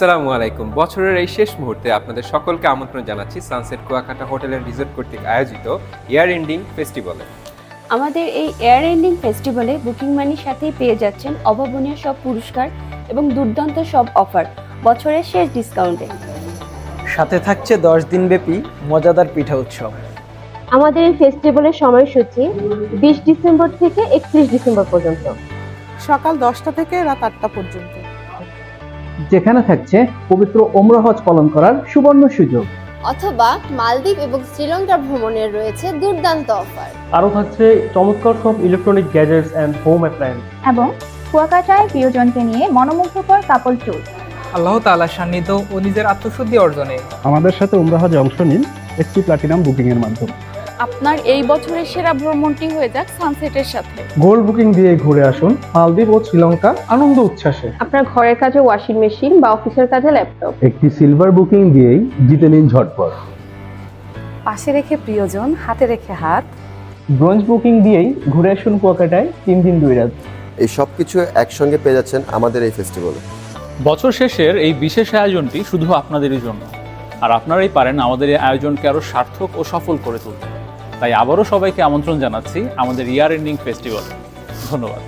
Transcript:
আসসালামু আলাইকুম। বছরের এই শেষ মুহূর্তে আপনাদের সকলকে আমন্ত্রণ জানাচ্ছি sunset Kuakata hotel and resort কর্তৃক আয়োজিত ইয়ার এন্ডিং ফেস্টিভ্যালে। আমাদের এই এয়ার এন্ডিং ফেস্টিভ্যালে বুকিং মানির সাথেই পেয়ে যাচ্ছেন অভাবনীয় সব পুরস্কার এবং দুর্দান্ত সব অফার বছরের শেষ ডিসকাউন্টে। সাথে থাকছে দশ দিনব্যাপী মজাদার পিঠা উৎসব। আমাদের এই ফেস্টিভ্যালের সময়সূচি বিশ ডিসেম্বর থেকে একত্রিশ ডিসেম্বর পর্যন্ত। সকাল দশটা থেকে রাত আটটা পর্যন্ত। যেখানে থাকছে পবিত্র ওমরা হজ পালন করার সুবর্ণ সুযোগ। অথবা মালদ্বীপ এবং শ্রীলঙ্কা ভ্রমণের রয়েছে দুর্দান্ত অফার। আরও থাকছে চমৎকার সব electronic gadgets and home appliance এবং কুয়াকাটায় প্রিয়জনকে নিয়ে মনোমুগ্ধকর কাপল ট্যুর আল্লাহ তাআলার সান্নিধ্য ও নিজের আত্মশুদ্ধি অর্জনে। আমাদের সাথে হজে অংশ নিন এসপি প্লাটিনাম বুকিং এর মাধ্যমে। আপনার এই বছরের সেরা ভ্রমণটি হয়ে যাক সানসেটের সাথে। গোল্ড বুকিং দিয়ে ঘুরে আসুন মালদ্বীপ ও শ্রীলঙ্কা আনন্দ উচ্ছ্বাসে। আপনার ঘরের কাজে ওয়াশিং মেশিন বা অফিসের কাজে ল্যাপটপ একটি সিলভার বুকিং দিয়েই জিতে নিন ঝটপট। পাশে রেখে প্রিয়জন হাতে রেখে হাত। ব্রোঞ্জ বুকিং দিয়েই ঘুরে আসুন কুয়াকাটায় তিন দিন দুই রাত। এই সব কিছু একসঙ্গে পেয়ে যাচ্ছেন আমাদের এই ফেস্টিভ্যালে বছর শেষের এই বিশেষ আয়োজনটি শুধু আপনাদেরই জন্য। আর আপনারাই পারেন আমাদের এই আয়োজনকে আরও সার্থক ও সফল করে তুলতে। তাই আবারও সবাইকে আমন্ত্রণ জানাচ্ছি আমাদের ইয়ার এন্ডিং ফেস্টিভ্যাল। ধন্যবাদ।